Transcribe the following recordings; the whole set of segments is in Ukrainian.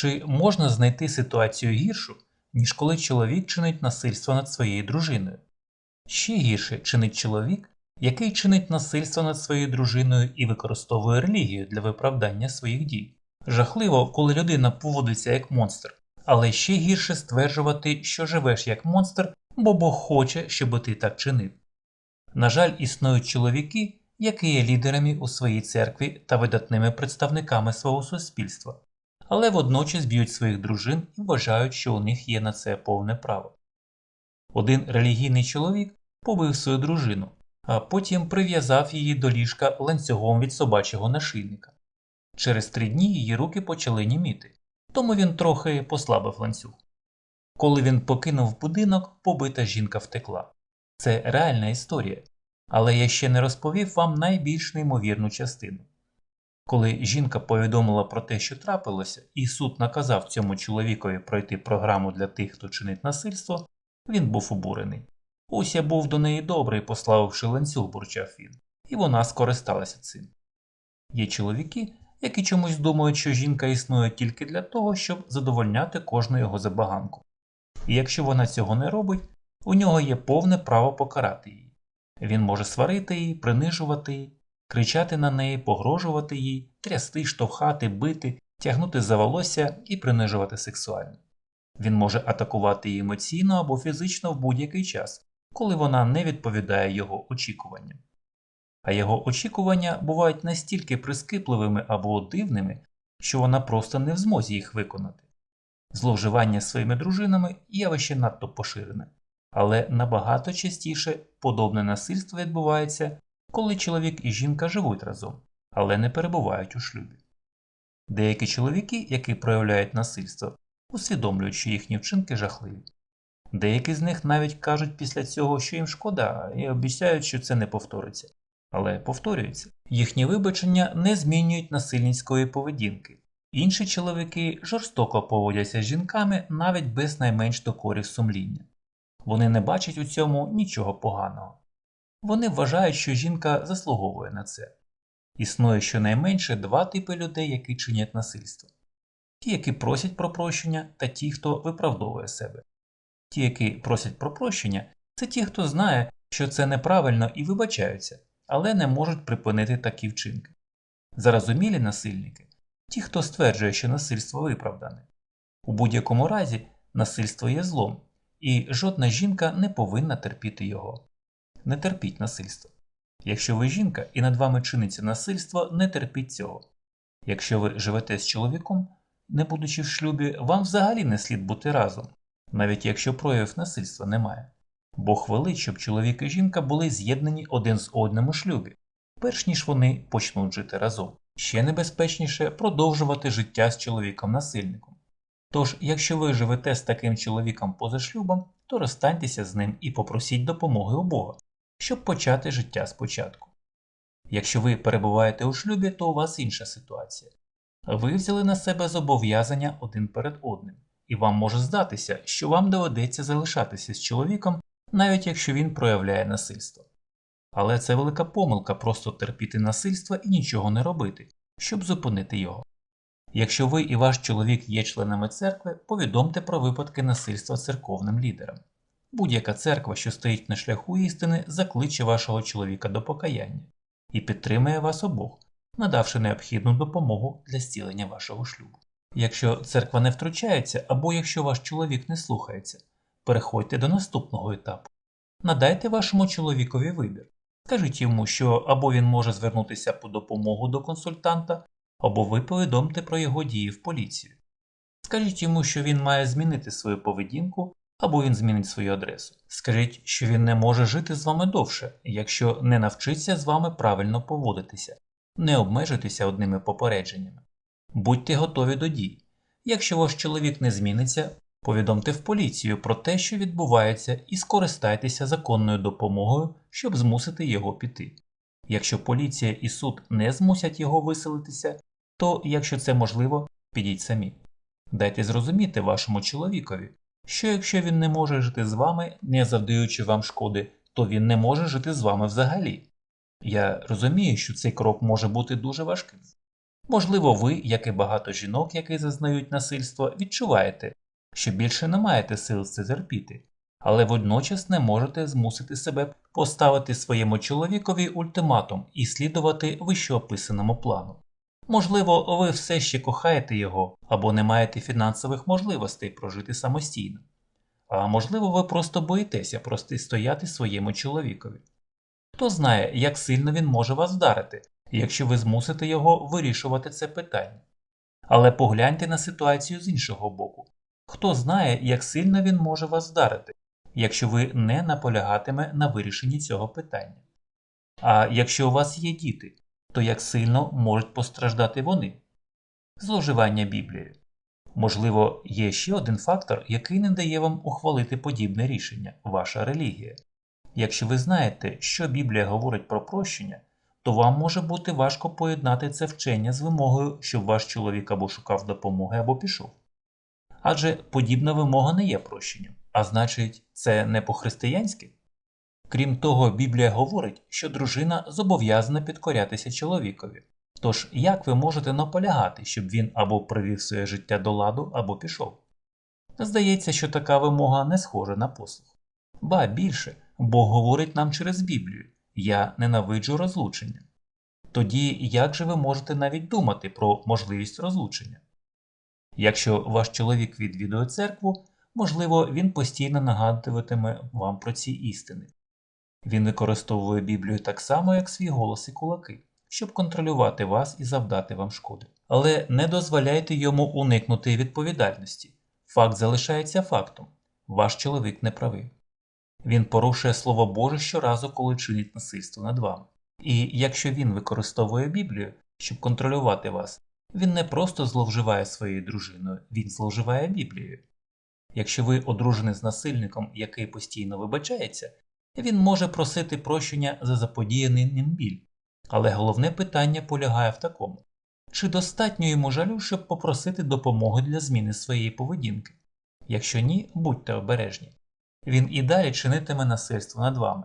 Чи можна знайти ситуацію гіршу, ніж коли чоловік чинить насильство над своєю дружиною? Ще гірше чинить чоловік, який чинить насильство над своєю дружиною і використовує релігію для виправдання своїх дій. Жахливо, коли людина поводиться як монстр, але ще гірше стверджувати, що живеш як монстр, бо Бог хоче, щоб ти так чинив. На жаль, існують чоловіки, які є лідерами у своїй церкві та видатними представниками свого суспільства, але водночас б'ють своїх дружин і вважають, що у них є на це повне право. Один релігійний чоловік побив свою дружину, а потім прив'язав її до ліжка ланцюгом від собачого нашийника. Через три дні її руки почали німіти, тому він трохи послабив ланцюг. Коли він покинув будинок, побита жінка втекла. Це реальна історія, але я ще не розповів вам найбільш неймовірну частину. Коли жінка повідомила про те, що трапилося, і суд наказав цьому чоловікові пройти програму для тих, хто чинить насильство, він був обурений. Ось я був до неї добрий, пославивши ланцюг, бурчав він, і вона скористалася цим. Є чоловіки, які чомусь думають, що жінка існує тільки для того, щоб задовольняти кожну його забаганку. І якщо вона цього не робить, у нього є повне право покарати її. Він може сварити її, принижувати її, кричати на неї, погрожувати їй, трясти, штовхати, бити, тягнути за волосся і принижувати сексуально. Він може атакувати її емоційно або фізично в будь-який час, коли вона не відповідає його очікуванням. А його очікування бувають настільки прискіпливими або дивними, що вона просто не в змозі їх виконати. Зловживання своїми дружинами явище надто поширене, але набагато частіше подобне насильство відбувається, коли чоловік і жінка живуть разом, але не перебувають у шлюбі. Деякі чоловіки, які проявляють насильство, усвідомлюють, що їхні вчинки жахливі. Деякі з них навіть кажуть після цього, що їм шкода, і обіцяють, що це не повториться. Але повторюється, їхні вибачення не змінюють насильницької поведінки. Інші чоловіки жорстоко поводяться з жінками навіть без найменш докорів сумління. Вони не бачать у цьому нічого поганого. Вони вважають, що жінка заслуговує на це. Існує щонайменше два типи людей, які чинять насильство: ті, які просять про прощення, та ті, хто виправдовує себе. Ті, які просять про прощення, це ті, хто знає, що це неправильно і вибачаються, але не можуть припинити такі вчинки. Зарозумілі насильники ті, хто стверджує, що насильство виправдане. У будь-якому разі насильство є злом, і жодна жінка не повинна терпіти його. Не терпіть насильство. Якщо ви жінка і над вами чиниться насильство, не терпіть цього. Якщо ви живете з чоловіком, не будучи в шлюбі, вам взагалі не слід бути разом, навіть якщо проявів насильства немає. Бог велить, щоб чоловік і жінка були з'єднані один з одним у шлюбі, перш ніж вони почнуть жити разом. Ще небезпечніше продовжувати життя з чоловіком-насильником. Тож, якщо ви живете з таким чоловіком поза шлюбом, то розстаньтеся з ним і попросіть допомоги у Бога, щоб почати життя спочатку. Якщо ви перебуваєте у шлюбі, то у вас інша ситуація. Ви взяли на себе зобов'язання один перед одним, і вам може здатися, що вам доведеться залишатися з чоловіком, навіть якщо він проявляє насильство. Але це велика помилка просто терпіти насильство і нічого не робити, щоб зупинити його. Якщо ви і ваш чоловік є членами церкви, повідомте про випадки насильства церковним лідерам. Будь-яка церква, що стоїть на шляху істини, закличе вашого чоловіка до покаяння і підтримує вас обох, надавши необхідну допомогу для зцілення вашого шлюбу. Якщо церква не втручається або якщо ваш чоловік не слухається, переходьте до наступного етапу. Надайте вашому чоловікові вибір. Скажіть йому, що або він може звернутися по допомогу до консультанта, або ви повідомте про його дії в поліцію. Скажіть йому, що він має змінити свою поведінку, або він змінить свою адресу. Скажіть, що він не може жити з вами довше, якщо не навчиться з вами правильно поводитися, не обмежуйтеся одними попередженнями. Будьте готові до дій. Якщо ваш чоловік не зміниться, повідомте в поліцію про те, що відбувається, і скористайтеся законною допомогою, щоб змусити його піти. Якщо поліція і суд не змусять його виселитися, то, якщо це можливо, підіть самі. Дайте зрозуміти вашому чоловікові, що якщо він не може жити з вами, не завдаючи вам шкоди, то він не може жити з вами взагалі. Я розумію, що цей крок може бути дуже важким. Можливо, ви, як і багато жінок, які зазнають насильства, відчуваєте, що більше не маєте сил це терпіти, але водночас не можете змусити себе поставити своєму чоловікові ультиматум і слідувати вищеописаному плану. Можливо, ви все ще кохаєте його або не маєте фінансових можливостей прожити самостійно. А можливо, ви просто боїтеся протистояти своєму чоловікові. Хто знає, як сильно він може вас вдарити, якщо ви змусите його вирішувати це питання. Але погляньте на ситуацію з іншого боку. Хто знає, як сильно він може вас вдарити, якщо ви не наполягатиме на вирішенні цього питання. А якщо у вас є діти, то як сильно можуть постраждати вони? Зловживання Біблією. Можливо, є ще один фактор, який не дає вам ухвалити подібне рішення ваша релігія. Якщо ви знаєте, що Біблія говорить про прощення, то вам може бути важко поєднати це вчення з вимогою, щоб ваш чоловік або шукав допомоги, або пішов. Адже подібна вимога не є прощенням, а значить, це не по-християнськи. Крім того, Біблія говорить, що дружина зобов'язана підкорятися чоловікові. Тож як ви можете наполягати, щоб він або привів своє життя до ладу, або пішов? Здається, що така вимога не схожа на послух. Ба більше, Бог говорить нам через Біблію Я ненавиджу розлучення. Тоді як же ви можете навіть думати про можливість розлучення? Якщо ваш чоловік відвідує церкву, можливо, він постійно нагадуватиме вам про ці істини. Він використовує Біблію так само, як свій голос і кулаки, щоб контролювати вас і завдати вам шкоди. Але не дозволяйте йому уникнути відповідальності. Факт залишається фактом ваш чоловік не правий. Він порушує Слово Боже щоразу, коли чинить насильство над вами. І якщо він використовує Біблію, щоб контролювати вас, він не просто зловживає своєю дружиною, він зловживає Біблією. Якщо ви одружений з насильником, який постійно вибачається, він може просити прощення за заподіяний ним біль. Але головне питання полягає в такому: чи достатньо йому жалю, щоб попросити допомоги для зміни своєї поведінки? Якщо ні, будьте обережні. Він і далі чинитиме насильство над вами.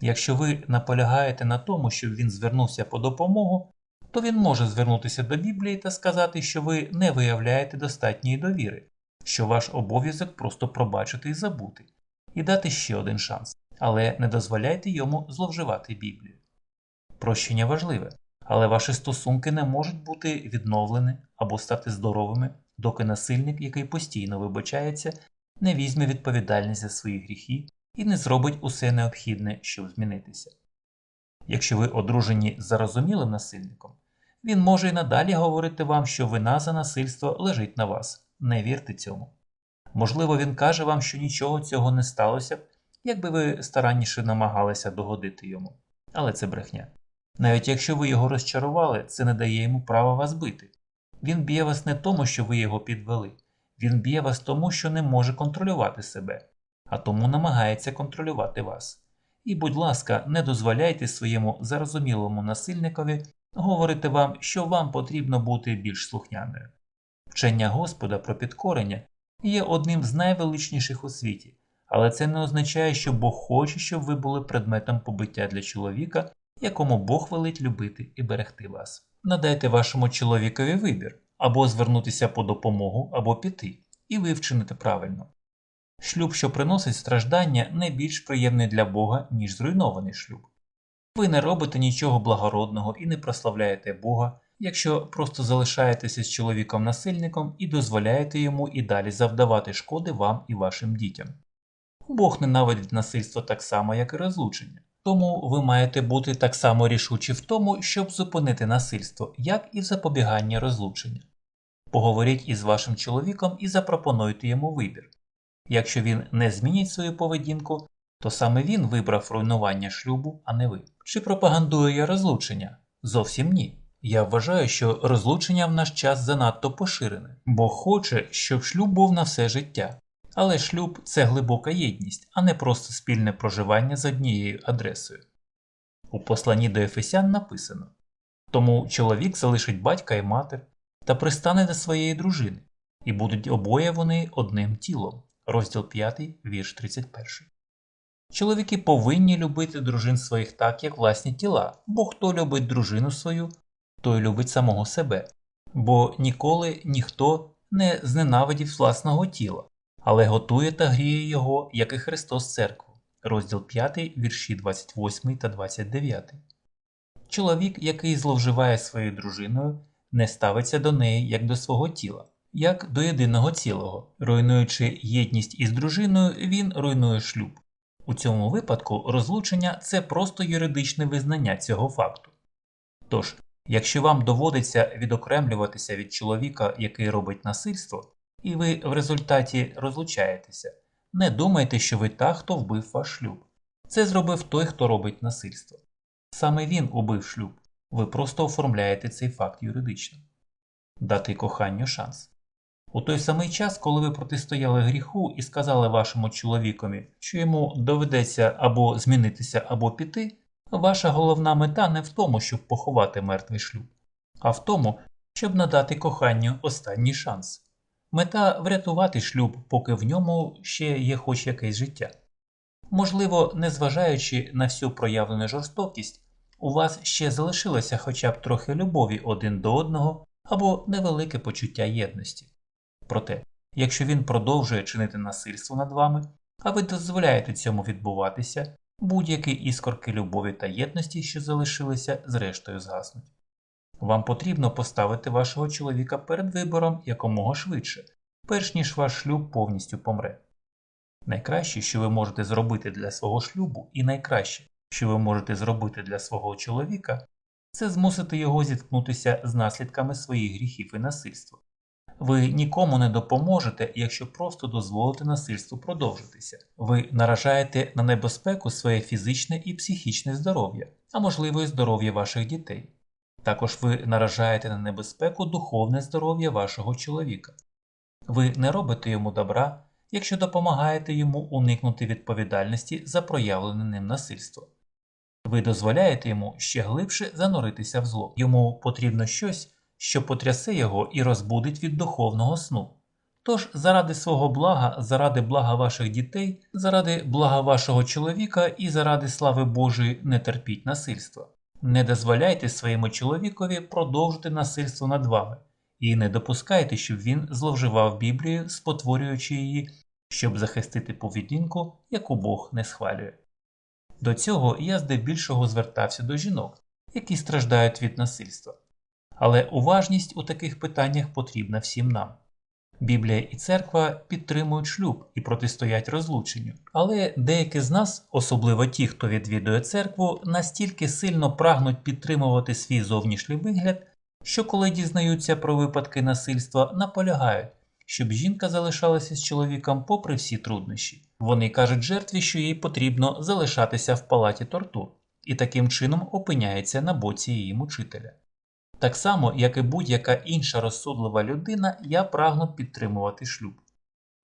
Якщо ви наполягаєте на тому, щоб він звернувся по допомогу, то він може звернутися до Біблії та сказати, що ви не виявляєте достатньої довіри, що ваш обов'язок просто пробачити і забути, і дати ще один шанс, але не дозволяйте йому зловживати Біблію. Прощення важливе, але ваші стосунки не можуть бути відновлені або стати здоровими, доки насильник, який постійно вибачається, не візьме відповідальність за свої гріхи і не зробить усе необхідне, щоб змінитися. Якщо ви одружені з зарозумілим насильником, він може й надалі говорити вам, що вина за насильство лежить на вас. Не вірте цьому. Можливо, він каже вам, що нічого цього не сталося, якби ви старанніше намагалися догодити йому. Але це брехня. Навіть якщо ви його розчарували, це не дає йому права вас бити. Він б'є вас не тому, що ви його підвели, він б'є вас тому, що не може контролювати себе, а тому намагається контролювати вас. І, будь ласка, не дозволяйте своєму зарозумілому насильникові говорити вам, що вам потрібно бути більш слухняною. Вчення Господа про підкорення є одним з найвеличніших у світі, але це не означає, що Бог хоче, щоб ви були предметом побиття для чоловіка, якому Бог велить любити і берегти вас. Надайте вашому чоловікові вибір або звернутися по допомогу, або піти, і ви вчините правильно. Шлюб, що приносить страждання, не більш приємний для Бога, ніж зруйнований шлюб. Ви не робите нічого благородного і не прославляєте Бога, якщо просто залишаєтеся з чоловіком насильником і дозволяєте йому і далі завдавати шкоди вам і вашим дітям. Бог ненавидить насильство так само, як і розлучення, тому ви маєте бути так само рішучі в тому, щоб зупинити насильство, як і в запобіганні розлучення. Поговоріть із вашим чоловіком і запропонуйте йому вибір. Якщо він не змінить свою поведінку, то саме він вибрав руйнування шлюбу, а не ви. Чи пропагандую я розлучення? Зовсім ні. Я вважаю, що розлучення в наш час занадто поширене, бо хоче, щоб шлюб був на все життя. Але шлюб це глибока єдність, а не просто спільне проживання за однією адресою. У посланні до Ефесян написано Тому чоловік залишить батька і матір та пристане до своєї дружини, і будуть обоє вони одним тілом. Розділ 5, вірш 31. Чоловіки повинні любити дружин своїх так, як власні тіла, бо хто любить дружину свою, той любить самого себе, бо ніколи ніхто не зненавидів власного тіла, але готує та гріє його, як і Христос церкву. Розділ 5, вірші 28 та 29. Чоловік, який зловживає своєю дружиною, не ставиться до неї як до свого тіла, як до єдиного цілого. Руйнуючи єдність із дружиною, він руйнує шлюб. У цьому випадку розлучення це просто юридичне визнання цього факту. Тож, якщо вам доводиться відокремлюватися від чоловіка, який робить насильство, і ви в результаті розлучаєтеся, не думайте, що ви та, хто вбив ваш шлюб. Це зробив той, хто робить насильство. Саме він убив шлюб, ви просто оформляєте цей факт юридично. Дати коханню шанс. У той самий час, коли ви протистояли гріху і сказали вашому чоловікові, що йому доведеться або змінитися, або піти, ваша головна мета не в тому, щоб поховати мертвий шлюб, а в тому, щоб надати коханню останній шанс. Мета врятувати шлюб, поки в ньому ще є хоч якесь життя. Можливо, незважаючи на всю проявлену жорстокість, у вас ще залишилося хоча б трохи любові один до одного або невелике почуття єдності. Проте, якщо він продовжує чинити насильство над вами, а ви дозволяєте цьому відбуватися, будь-які іскорки любові та єдності, що залишилися, зрештою згаснуть. Вам потрібно поставити вашого чоловіка перед вибором якомога швидше, перш ніж ваш шлюб повністю помре. Найкраще, що ви можете зробити для свого шлюбу, і найкраще, що ви можете зробити для свого чоловіка, це змусити його зіткнутися з наслідками своїх гріхів і насильства. Ви нікому не допоможете, якщо просто дозволите насильству продовжитися. Ви наражаєте на небезпеку своє фізичне і психічне здоров'я, а можливо і здоров'я ваших дітей. Також ви наражаєте на небезпеку духовне здоров'я вашого чоловіка. Ви не робите йому добра, якщо допомагаєте йому уникнути відповідальності за проявлене ним насильство. Ви дозволяєте йому ще глибше зануритися в зло. Йому потрібно щось, що потрясе його і розбудить від духовного сну. Тож, заради свого блага, заради блага ваших дітей, заради блага вашого чоловіка і заради слави Божої не терпіть насильства. Не дозволяйте своєму чоловікові продовжити насильство над вами, і не допускайте, щоб він зловживав Біблію, спотворюючи її, щоб захистити поведінку, яку Бог не схвалює. До цього я здебільшого звертався до жінок, які страждають від насильства. Але уважність у таких питаннях потрібна всім нам. Біблія і церква підтримують шлюб і протистоять розлученню, але деякі з нас, особливо ті, хто відвідує церкву, настільки сильно прагнуть підтримувати свій зовнішній вигляд, що коли дізнаються про випадки насильства, наполягають, щоб жінка залишалася з чоловіком попри всі труднощі. Вони кажуть жертві, що їй потрібно залишатися в палаті тортур, і таким чином опиняється на боці її мучителя. Так само, як і будь-яка інша розсудлива людина, я прагну підтримувати шлюб.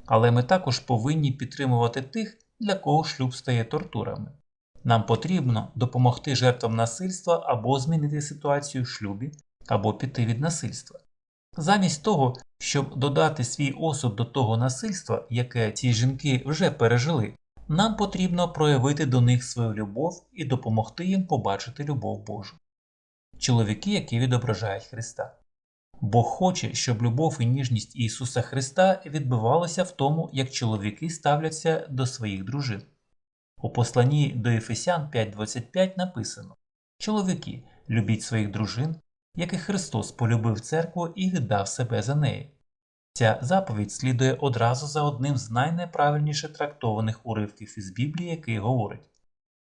Але ми також повинні підтримувати тих, для кого шлюб стає тортурами. Нам потрібно допомогти жертвам насильства або змінити ситуацію в шлюбі, або піти від насильства. Замість того, щоб додати свій осуд до того насильства, яке ці жінки вже пережили, нам потрібно проявити до них свою любов і допомогти їм побачити любов Божу. Чоловіки, які відображають Христа. Бог хоче, щоб любов і ніжність Ісуса Христа відбивалися в тому, як чоловіки ставляться до своїх дружин. У посланні до Ефесян 5.25 написано Чоловіки, любіть своїх дружин, як і Христос полюбив церкву і віддав себе за неї. Ця заповідь слідує одразу за одним з найнеправильніше трактованих уривків із Біблії, який говорить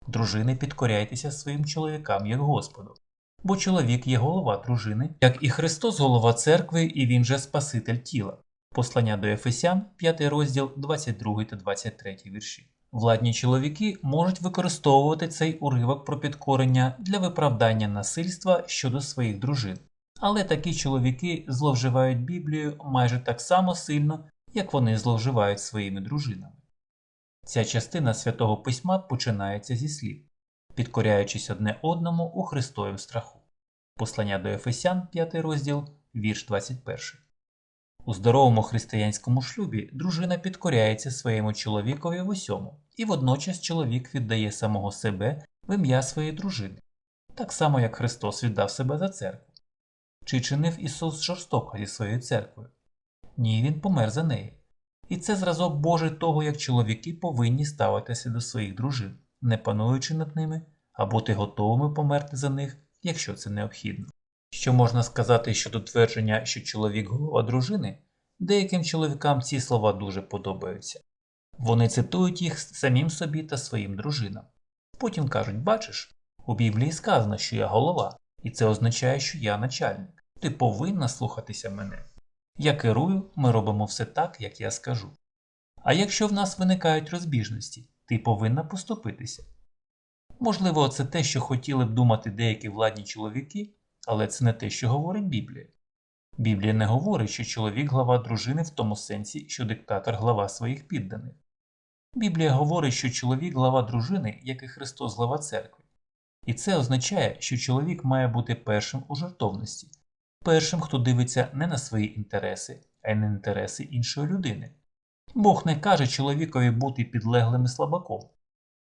Дружини, підкоряйтеся своїм чоловікам як Господу, бо чоловік є голова дружини, як і Христос голова церкви, і він же Спаситель тіла. Послання до Ефесян, 5 розділ 22 та 23 вірші. Владні чоловіки можуть використовувати цей уривок про підкорення для виправдання насильства щодо своїх дружин. Але такі чоловіки зловживають Біблію майже так само сильно, як вони зловживають своїми дружинами. Ця частина святого письма починається зі слів, підкоряючись одне одному у Христовім страху. Послання до Ефесян, 5 розділ, вірш 21. У здоровому християнському шлюбі дружина підкоряється своєму чоловікові в усьому, і водночас чоловік віддає самого себе в ім'я своєї дружини, так само як Христос віддав себе за церкву. Чи чинив Ісус жорстоко зі своєю церквою? Ні, Він помер за неї. І це зразок Божий того, як чоловіки повинні ставитися до своїх дружин, не пануючи над ними, а бути готовими померти за них, якщо це необхідно. Що можна сказати щодо твердження, що чоловік голова дружини, деяким чоловікам ці слова дуже подобаються. Вони цитують їх самим собі та своїм дружинам. Потім кажуть: бачиш, у Біблії сказано, що я голова, і це означає, що я начальник. Ти повинна слухатися мене. Я керую, ми робимо все так, як я скажу. А якщо в нас виникають розбіжності, ти повинна поступитися. Можливо, це те, що хотіли б думати деякі владні чоловіки, але це не те, що говорить Біблія. Біблія не говорить, що чоловік глава дружини в тому сенсі, що диктатор глава своїх підданих. Біблія говорить, що чоловік глава дружини, як і Христос глава церкви. І це означає, що чоловік має бути першим у жертовності, першим, хто дивиться не на свої інтереси, а й на інтереси іншої людини. Бог не каже чоловікові бути підлеглим і слабаком.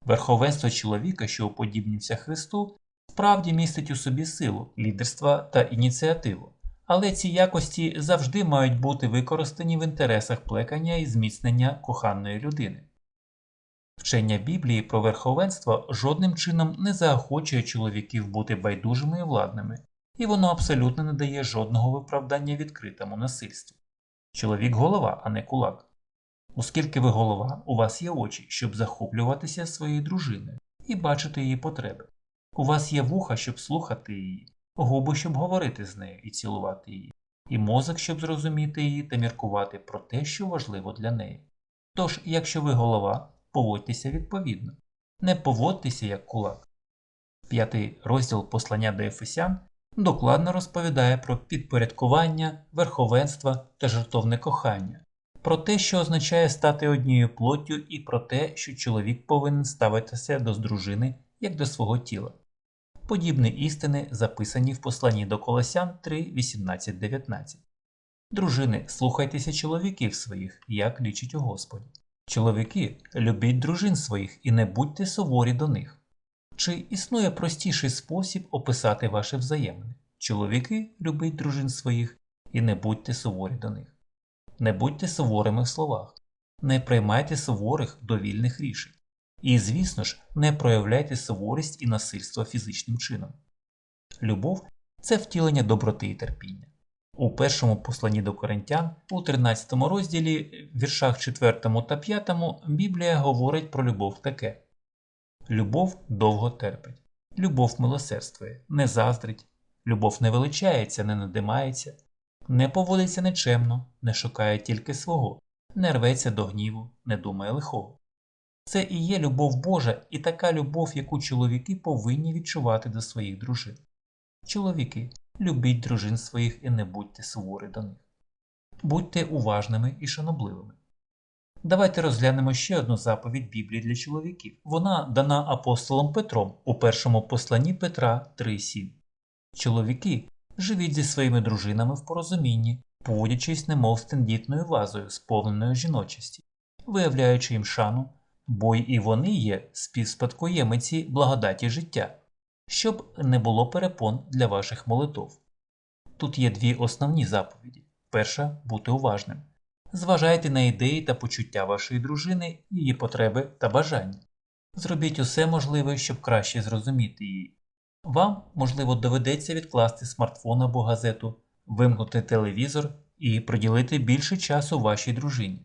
Верховенство чоловіка, що уподібнівся Христу, справді містить у собі силу, лідерства та ініціативу, але ці якості завжди мають бути використані в інтересах плекання і зміцнення коханої людини. Вчення Біблії про верховенство жодним чином не заохочує чоловіків бути байдужими і владними, і воно абсолютно не дає жодного виправдання відкритому насильству. Чоловік голова, а не кулак. Оскільки ви голова, у вас є очі, щоб захоплюватися своєю дружиною і бачити її потреби. У вас є вуха, щоб слухати її, губи, щоб говорити з нею і цілувати її, і мозок, щоб зрозуміти її та міркувати про те, що важливо для неї. Тож, якщо ви голова, поводьтеся відповідно, не поводьтеся як кулак. П'ятий розділ послання до Ефесян докладно розповідає про підпорядкування, верховенство та жертовне кохання, про те, що означає стати однією плоттю, і про те, що чоловік повинен ставитися до дружини як до свого тіла. Подібні істини записані в посланні до Колосян 3, 18, 19. Дружини, слухайтеся чоловіків своїх, як лічить у Господі. Чоловіки, любіть дружин своїх і не будьте суворі до них. Чи існує простіший спосіб описати ваші взаємини? Чоловіки, любіть дружин своїх і не будьте суворі до них. Не будьте суворими в словах, не приймайте суворих довільних рішень. І, звісно ж, не проявляйте суворість і насильство фізичним чином. Любов це втілення доброти і терпіння. У першому посланні до коринтян, у 13 розділі, віршах 4 та 5 Біблія говорить про любов таке: Любов довго терпить, любов милосердствує, не заздрить, любов не величається, не надимається, не поводиться нечемно, не шукає тільки свого, не рветься до гніву, не думає лихого. Це і є любов Божа і така любов, яку чоловіки повинні відчувати до своїх дружин. Чоловіки, любіть дружин своїх і не будьте суворі до них. Будьте уважними і шанобливими. Давайте розглянемо ще одну заповідь Біблії для чоловіків. Вона дана апостолом Петром у першому посланні Петра 3.7. Чоловіки, живіть зі своїми дружинами в порозумінні, поводячись немов з тендітною вазою, сповненою жіночості, виявляючи їм шану, бо і вони є співспадкоємиці благодаті життя, щоб не було перепон для ваших молитов. Тут є дві основні заповіді. Перша бути уважним. Зважайте на ідеї та почуття вашої дружини, її потреби та бажання. Зробіть усе можливе, щоб краще зрозуміти її. Вам, можливо, доведеться відкласти смартфон або газету, вимкнути телевізор і приділити більше часу вашій дружині.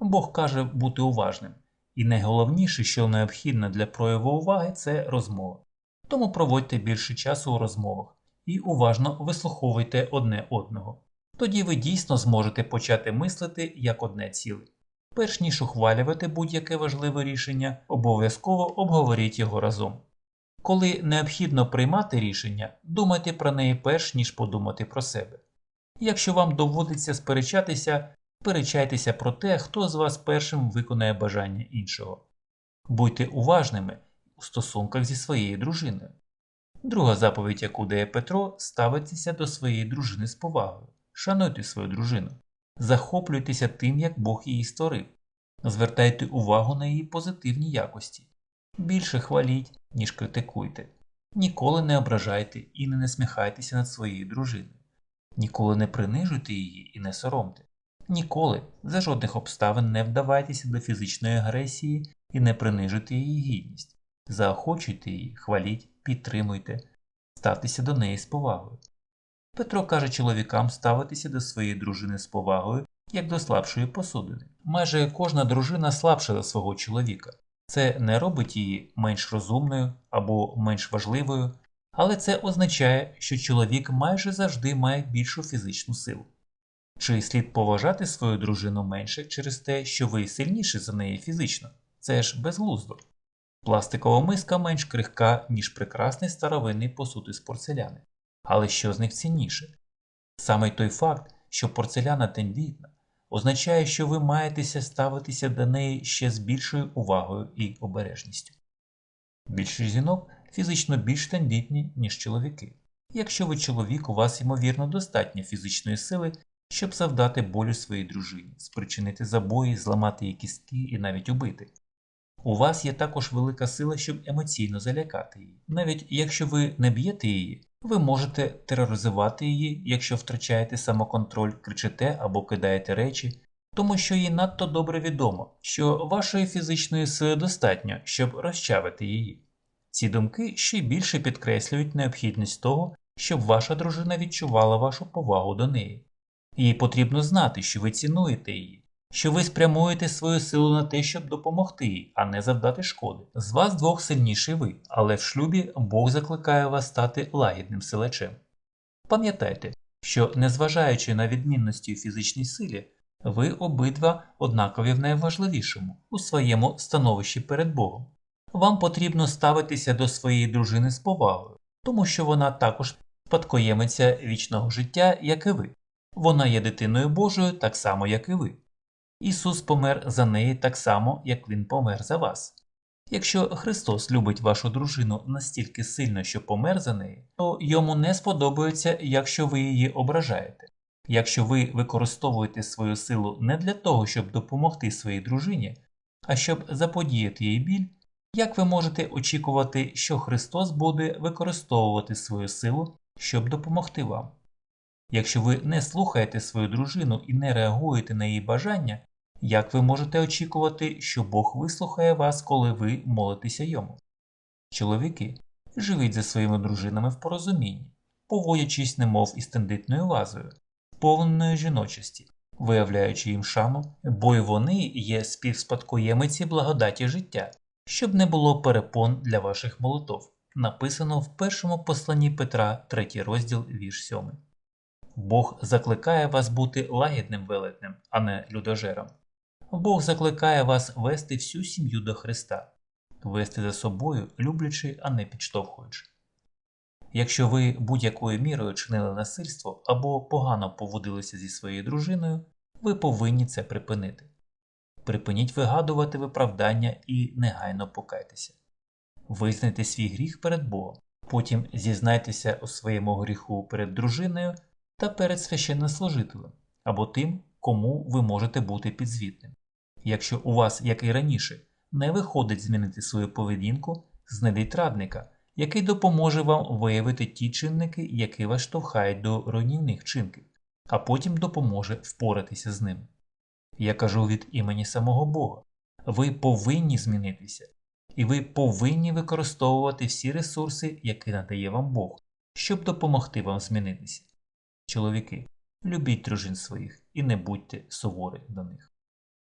Бог каже бути уважним. І найголовніше, що необхідно для прояву уваги, це розмова. Тому проводьте більше часу у розмовах і уважно вислуховуйте одне одного. Тоді ви дійсно зможете почати мислити як одне ціле. Перш ніж ухвалювати будь-яке важливе рішення, обов'язково обговоріть його разом. Коли необхідно приймати рішення, думайте про неї перш ніж подумати про себе. Якщо вам доводиться сперечатися, сперечайтеся про те, хто з вас першим виконає бажання іншого. Будьте уважними у стосунках зі своєю дружиною. Друга заповідь, яку дає Петро, ставитися до своєї дружини з повагою. Шануйте свою дружину, захоплюйтеся тим, як Бог її створив, звертайте увагу на її позитивні якості. Більше хваліть, ніж критикуйте. Ніколи не ображайте і не насміхайтеся над своєю дружиною. Ніколи не принижуйте її і не соромте. Ніколи, за жодних обставин не вдавайтеся до фізичної агресії і не принижуйте її гідність. Заохочуйте її, хваліть, підтримуйте, ставтеся до неї з повагою. Петро каже чоловікам ставитися до своєї дружини з повагою, як до слабшої посудини. Майже кожна дружина слабша за свого чоловіка. Це не робить її менш розумною або менш важливою, але це означає, що чоловік майже завжди має більшу фізичну силу. Чи слід поважати свою дружину менше через те, що ви сильніші за неї фізично? Це ж безглуздо. Пластикова миска менш крихка, ніж прекрасний старовинний посуд із порцеляни. Але що з них цінніше? Саме той факт, що порцеляна тендітна, означає, що ви маєтеся ставитися до неї ще з більшою увагою і обережністю. Більшість жінок фізично більш тендітні, ніж чоловіки. Якщо ви чоловік, у вас ймовірно достатньо фізичної сили, щоб завдати болю своїй дружині, спричинити забої, зламати її кістки і навіть убити. У вас є також велика сила, щоб емоційно залякати її. Навіть якщо ви не б'єте її, ви можете тероризувати її, якщо втрачаєте самоконтроль, кричите або кидаєте речі, тому що їй надто добре відомо, що вашої фізичної сили достатньо, щоб розчавити її. Ці думки ще більше підкреслюють необхідність того, щоб ваша дружина відчувала вашу повагу до неї. Їй потрібно знати, що ви цінуєте її, що ви спрямуєте свою силу на те, щоб допомогти їй, а не завдати шкоди. З вас двох сильніший ви, але в шлюбі Бог закликає вас стати лагідним силачем. Пам'ятайте, що, незважаючи на відмінності у фізичній силі, ви обидва однакові в найважливішому у своєму становищі перед Богом. Вам потрібно ставитися до своєї дружини з повагою, тому що вона також спадкоємиця вічного життя, як і ви. Вона є дитиною Божою так само, як і ви. Ісус помер за неї так само, як Він помер за вас. Якщо Христос любить вашу дружину настільки сильно, що помер за неї, то йому не сподобається, якщо ви її ображаєте. Якщо ви використовуєте свою силу не для того, щоб допомогти своїй дружині, а щоб заподіяти їй біль, як ви можете очікувати, що Христос буде використовувати свою силу, щоб допомогти вам? Якщо ви не слухаєте свою дружину і не реагуєте на її бажання, як ви можете очікувати, що Бог вислухає вас, коли ви молитеся йому? Чоловіки, живіть за своїми дружинами в порозумінні, поводячись немов із тендитною вазою, повненою жіночості, виявляючи їм шану, бо й вони є співспадкоємиці благодаті життя, щоб не було перепон для ваших молитов. Написано в першому посланні Петра, 3 розділ вірш 7. Бог закликає вас бути лагідним велетнем, а не людожером. Бог закликає вас вести всю сім'ю до Христа, вести за собою, люблячи, а не підштовхуючи. Якщо ви будь-якою мірою чинили насильство або погано поводилися зі своєю дружиною, ви повинні це припинити. Припиніть вигадувати виправдання і негайно покайтеся. Визнайте свій гріх перед Богом, потім зізнайтеся у своєму гріху перед дружиною та перед священнослужителем або тим, кому ви можете бути підзвітним. Якщо у вас, як і раніше, не виходить змінити свою поведінку, знайдіть радника, який допоможе вам виявити ті чинники, які вас штовхають до руйнівних чинків, а потім допоможе впоратися з ними. Я кажу від імені самого Бога. Ви повинні змінитися, і ви повинні використовувати всі ресурси, які надає вам Бог, щоб допомогти вам змінитися. Чоловіки, любіть дружин своїх і не будьте суворі до них.